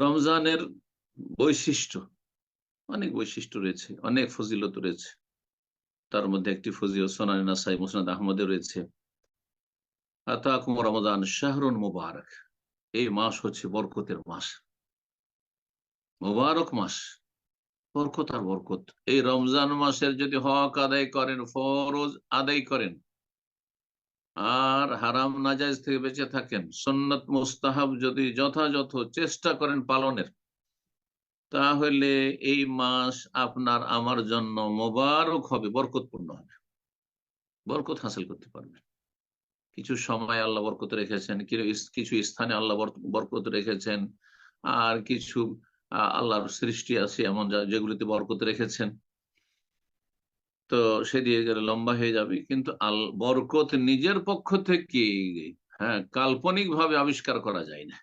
রমজানের বৈশিষ্ট্য, অনেক বৈশিষ্ট্য রয়েছে, অনেক ফজিলত রয়েছে। তার মধ্যে একটি ফজিল সোনানি মুসনাদ আহমদে রয়েছে। রমজান শাহরুন মুবারক। এই মাস হচ্ছে বরকতের মাস। মুবারক মাস, বরকত আর বরকত। এই রমজান মাসের যদি হক আদায় করেন, ফরজ আদায় করেন আর হারাম নাজাইজ থেকে বেঁচে থাকেন। সন্নত মুস্তাহাব যদি যথাযথ চেষ্টা করেন পালনের, তাহলে এই মাস আপনার আমার জন্য মোবারক হবে, বরকতপূর্ণ হবে। বরকত হাসিল করতে পারবেন। কিছু সময় আল্লাহ বরকত রেখেছেন, কিছু স্থানে আল্লাহ বরকত রেখেছেন, আর কিছু আল্লাহর সৃষ্টি আছে এমন যেগুলিতে বরকত রেখেছেন। তো সে দিয়ে গেলে লম্বা হয়ে যাবে। কিন্তু আল, বরকত নিজের পক্ষ থেকে হ্যাঁ কাল্পনিক ভাবে আবিষ্কার করা যায় না।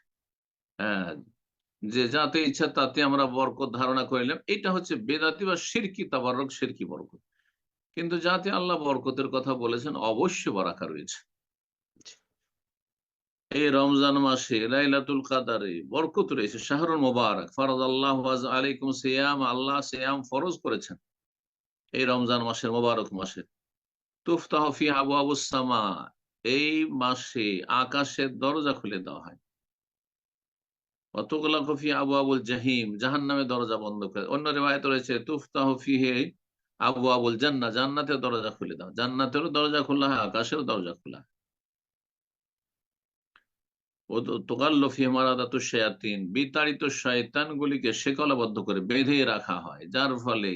হ্যাঁ যে যাতে ইচ্ছা তাতে আমরা বরকত ধারণা করিলাম এটা হচ্ছে বেদাতি বা সিরকি তাবারক সিরকি বরকত। কিন্তু যাতে আল্লাহ বরকতের কথা বলেছেন, অবশ্য বরাকা রয়েছে। এই রমজান মাসে, লাইলাতুল কাদারে বরকত রয়েছে। শাহরুল মোবারক ফরজ আল্লাহ আলাইকুম সিয়াম, আল্লাহ সিয়াম ফরজ করেছেন। এই রমজান মাসের মোবারক মাসে। তুফতাহফি আবু আবুসামা এই মাসে আকাশের দরজা খুলে দেওয়া হয়। অতগুলা আবু আবুল জাহিম জাহান নামে দরজা বন্ধ করে। অন্য রেবায়ত রয়েছে হে আবু আবুল জান্না জান্নাতের দরজা খুলে দাও জান্নাতেরও দরজা খোলা হয়, আকাশেরও দরজা খোলা বিতাড়িত শয়তান গুলিকে শেকলাবদ্ধ করে বেঁধে রাখা হয়, যার ফলে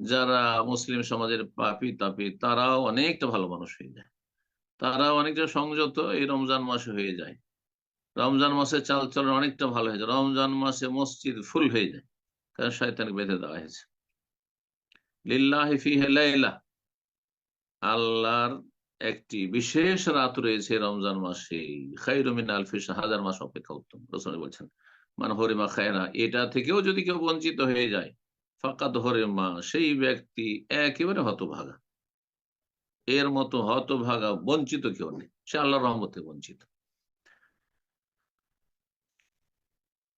যারা মুসলিম সমাজের পাপি তাপি তারাও অনেকটা ভালো মানুষ হয়ে যায়। তারা অনেকটা সংযত, এই রমজান মাসে হয়ে যায়। রমজান মাসে চাল চলন অনেকটা ভালো হয়ে যায়। রমজান মাসে মসজিদ ফুল হয়ে যায়, কারণ শয়তানকে বেঁধে দেওয়া হয়েছে। লিল্লাহ আল্লাহর একটি বিশেষ রাত রয়েছে রমজান মাসে। খাইরমিন আলফিস হাজার মাস অপেক্ষা উত্তম। রসুল বলছেন মানে হরিমা খায়রা এটা থেকেও যদি কেউ বঞ্চিত হয়ে যায় ফাঁকা ধরে মা, সেই ব্যক্তি একেবারে হতভাগা। এর মতো হতভাগা বঞ্চিত কেউ নেই। সে আল্লাহ রহমতে বঞ্চিত।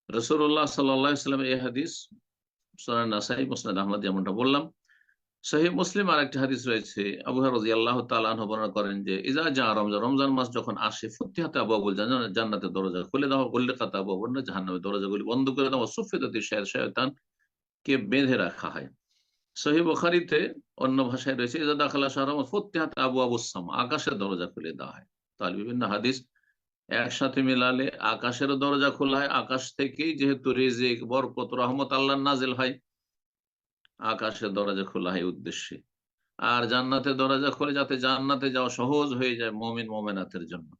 রসুল্লাহ সাল্লাম এই হাদিস নাসাই আহমদ যেমনটা বললাম সহি মুসলিম আর একটি হাদিস রয়েছে। আবু রাজি আল্লাহ তালাহ বর্ণনা করেন যে ইজা যা রমজান রমজান মাস যখন আসে, ফতিহাতে আবু আবুল জান্নাতের দরজা খুলে দেওয়া করলে কাতা আবু আবুল জাহান্নামের দরজাগুলি বন্ধ করে দেওয়া সুফেদাতি শয়তান কে বেঁধে রাখা হয়। সহি বখারিতে অন্য ভাষায় রয়েছে দাখালা শাহরম ফতিহাতে আবু আবুসাম আকাশের দরজা খুলে দেওয়া হয়। তাহলে বিভিন্ন হাদিস একসাথে মিলালে আকাশের দরজা খোলা হয়। আকাশ থেকেই যেহেতু রেজেক, বরকত, রহমত আল্লাহ নাজেল হয়, আকাশের দরজা খোলা হয় উদ্দেশ্যে। আর জান্নাতের দরজা খোলে যাতে জান্নাতে যাওয়া সহজ হয়ে যায় মমিন মোমেনাথের জন্য।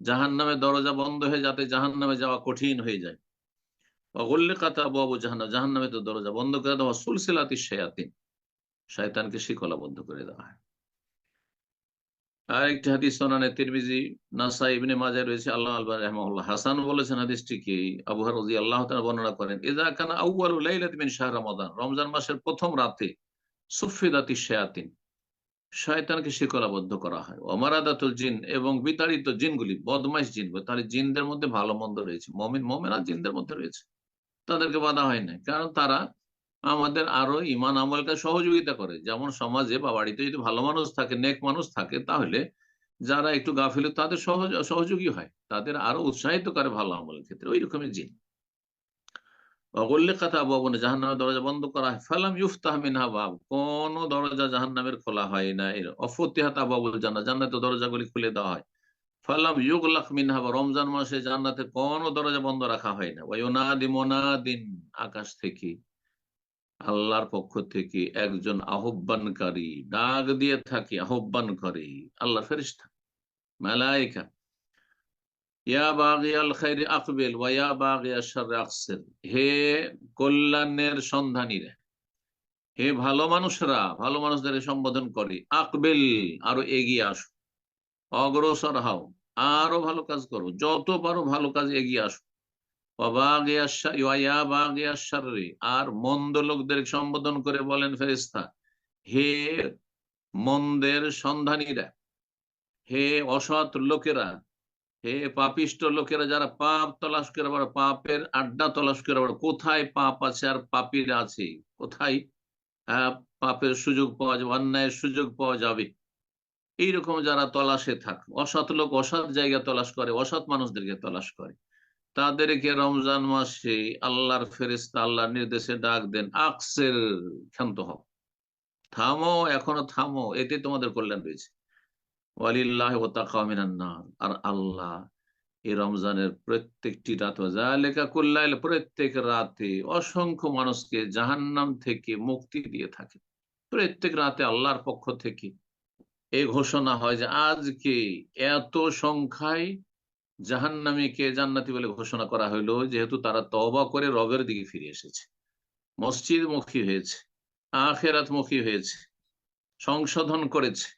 জাহান নামে দরজা বন্ধ হয়ে যাতে জাহান নামে যাওয়া কঠিন হয়ে যায়। অগল্লে কাতা বাবু জাহান জাহান তো দরজা বন্ধ করে দেওয়া, সুলসিলাতি শেয়াতিন। শয়তানকে শিকলা বন্ধ করে দেওয়া হয়। হাদিস সোনানে তিরমিজি নাসা ইবনে রয়েছে, আল্লাহ রহমাল্লাহ হাসান বলেছেন আল্লাহ বর্ণনা করেন কানা লাইলাত মিন শাহর রমাদান। রমজান মাসের প্রথম রাতে সুফিদাতি শায়াতিন। শয়তানকে শিকলাবদ্ধ করা হয়। অমারাদাতুল জিন এবং বিতাড়িত জিনগুলি, বদমাইশ জিন তাহলে জিনদের মধ্যে ভালো মন্দ রয়েছে। মমিন, মমেনা জিনদের মধ্যে রয়েছে। তাদেরকে বাধা হয় না কারণ তারা আমাদের আরও ইমান আমলকে সহযোগিতা করে। যেমন সমাজে বা বাড়িতে যদি ভালো মানুষ থাকে, নেক মানুষ থাকে, তাহলে যারা একটু গাফিল, তাদের সহজ, সহযোগী হয়। তাদের আরও উৎসাহিত করে ভালো আমলের ক্ষেত্রে। ওই রকমের জিন। অগল্যে কথা ভবনে জাহান নামের দরজা বন্ধ করা হয়। ফালাম ইউফতাহ বাব। কোন দরজা জাহান নামের খোলা হয় না। এর অফতিহাতা বাবুল জান্নাত। জান্নাতের দরজাগুলি খুলে দেওয়া হয়। ফালাম ইউগলাক মিনহা, বা রমজান মাসে জান্নাতে কোন দরজা বন্ধ রাখা হয় না। ওয়াইনাদি মোনাদিন, আকাশ থেকে, আল্লাহর পক্ষ থেকে একজন আহ্বানকারী, ডাক দিয়ে থাকে আল্লাহ ফেরিস্তা মেলাইকা হে কল্যাণের সন্ধানীরা, হে ভালো মানুষরা, ভালো মানুষদের সম্বোধন করে, আকবেল, আরও এগিয়ে আসো। অগ্রসর হও, আরও ভালো কাজ করো, যত পারো ভালো কাজ এগিয়ে আসো। আর মন্দ লোকদের সম্বোধন করে বলেন ফেরিস্তা হে মন্দের সন্ধানীরা, হে অসৎ লোকেরা, হে পাপিষ্ট লোকেরা যারা পাপ তলাশ করে বেড়া, পাপের আড্ডা তলাশ করে বেড়া, কোথায় পাপ আছে আর পাপিরা আছে? কোথায় পাপের সুযোগ পাওয়া যাবে, অন্যায়ের সুযোগ পাওয়া যাবে? এইরকম যারা তলাশে থাক, অসৎ লোক অসৎ জায়গা তলাশ করে, অসৎ মানুষদেরকে তলাশ করে। তাদেরকে রমজান মাসে আল্লাহর ফেরেস্তা আল্লাহর নির্দেশে ডাক দেন, আকসের ক্ষান্ত হও। থামো, এখনও থামো, এতে তোমাদের কল্যাণ রয়েছে। ওয়ালিল্লাহ ও তাকামিনান্নার আর আল্লাহ এই রমজানের প্রত্যেকটি রাত লেখা কুল্লাইল, প্রত্যেক রাতে অসংখ্য মানুষকে জাহান্নাম থেকে মুক্তি দিয়ে থাকে। প্রত্যেক রাতে আল্লাহর পক্ষ থেকে এই ঘোষণা হয় যে আজকে এত সংখ্যায় জাহান্নামীকে জান্নাতি বলে ঘোষণা করা হইল, যেহেতু তারা তবা করে রবের দিকে ফিরে এসেছে। মসজিদ মুখী হয়েছে আখেরাত মুখী হয়েছে, সংশোধন করেছে।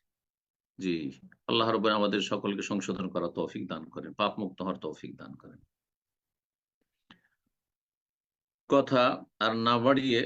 জি, আল্লাহ রব আমাদের সকলকে সংশোধন করা তৌফিক দান করেন পাপ মুক্ত হওয়ার তৌফিক দান করেন। কথা আর না বাড়িয়ে